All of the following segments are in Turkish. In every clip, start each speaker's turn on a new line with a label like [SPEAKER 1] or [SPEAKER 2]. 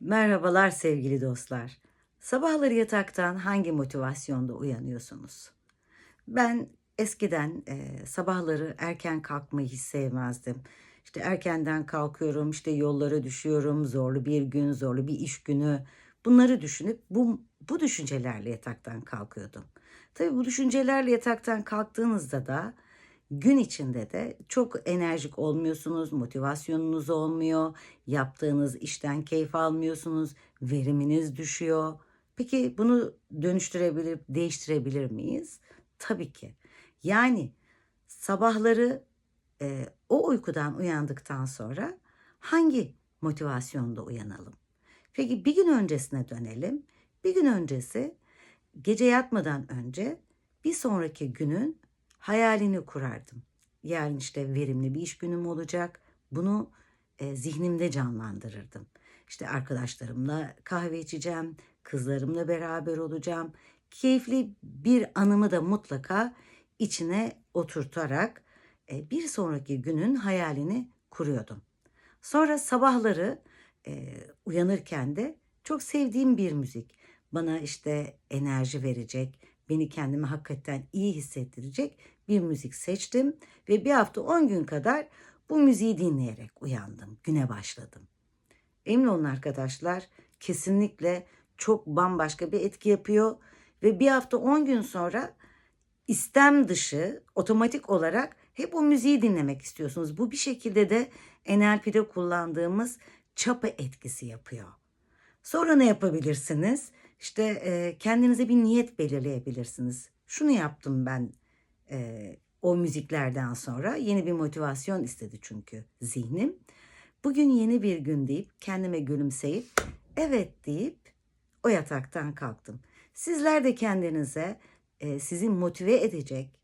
[SPEAKER 1] Merhabalar sevgili dostlar. Sabahları yataktan hangi motivasyonda uyanıyorsunuz? Ben eskiden e, sabahları erken kalkmayı hiç sevmezdim. İşte erkenden kalkıyorum, işte yollara düşüyorum, zorlu bir gün, zorlu bir iş günü. Bunları düşünüp bu, bu düşüncelerle yataktan kalkıyordum. Tabii bu düşüncelerle yataktan kalktığınızda da gün içinde de çok enerjik olmuyorsunuz, motivasyonunuz olmuyor, yaptığınız işten keyif almıyorsunuz, veriminiz düşüyor. Peki bunu dönüştürebilir, değiştirebilir miyiz? Tabii ki. Yani sabahları e, o uykudan uyandıktan sonra hangi motivasyonda uyanalım? Peki bir gün öncesine dönelim. Bir gün öncesi gece yatmadan önce bir sonraki günün hayalini kurardım. Yarın işte verimli bir iş günüm olacak. Bunu e, zihnimde canlandırırdım. İşte arkadaşlarımla kahve içeceğim, kızlarımla beraber olacağım. Keyifli bir anımı da mutlaka içine oturtarak e, bir sonraki günün hayalini kuruyordum. Sonra sabahları e, uyanırken de çok sevdiğim bir müzik. Bana işte enerji verecek, beni kendimi hakikaten iyi hissettirecek bir müzik seçtim. Ve bir hafta 10 gün kadar bu müziği dinleyerek uyandım, güne başladım. Emin olun arkadaşlar kesinlikle çok bambaşka bir etki yapıyor. Ve bir hafta 10 gün sonra istem dışı otomatik olarak hep o müziği dinlemek istiyorsunuz. Bu bir şekilde de NLP'de kullandığımız çapa etkisi yapıyor. Sonra ne yapabilirsiniz? İşte e, kendinize bir niyet belirleyebilirsiniz. Şunu yaptım ben e, o müziklerden sonra. Yeni bir motivasyon istedi çünkü zihnim. Bugün yeni bir gün deyip kendime gülümseyip evet deyip o yataktan kalktım. Sizler de kendinize e, sizi motive edecek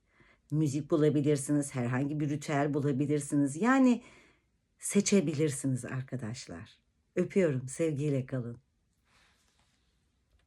[SPEAKER 1] müzik bulabilirsiniz, herhangi bir ritüel bulabilirsiniz. Yani seçebilirsiniz arkadaşlar. Öpüyorum, sevgiyle kalın.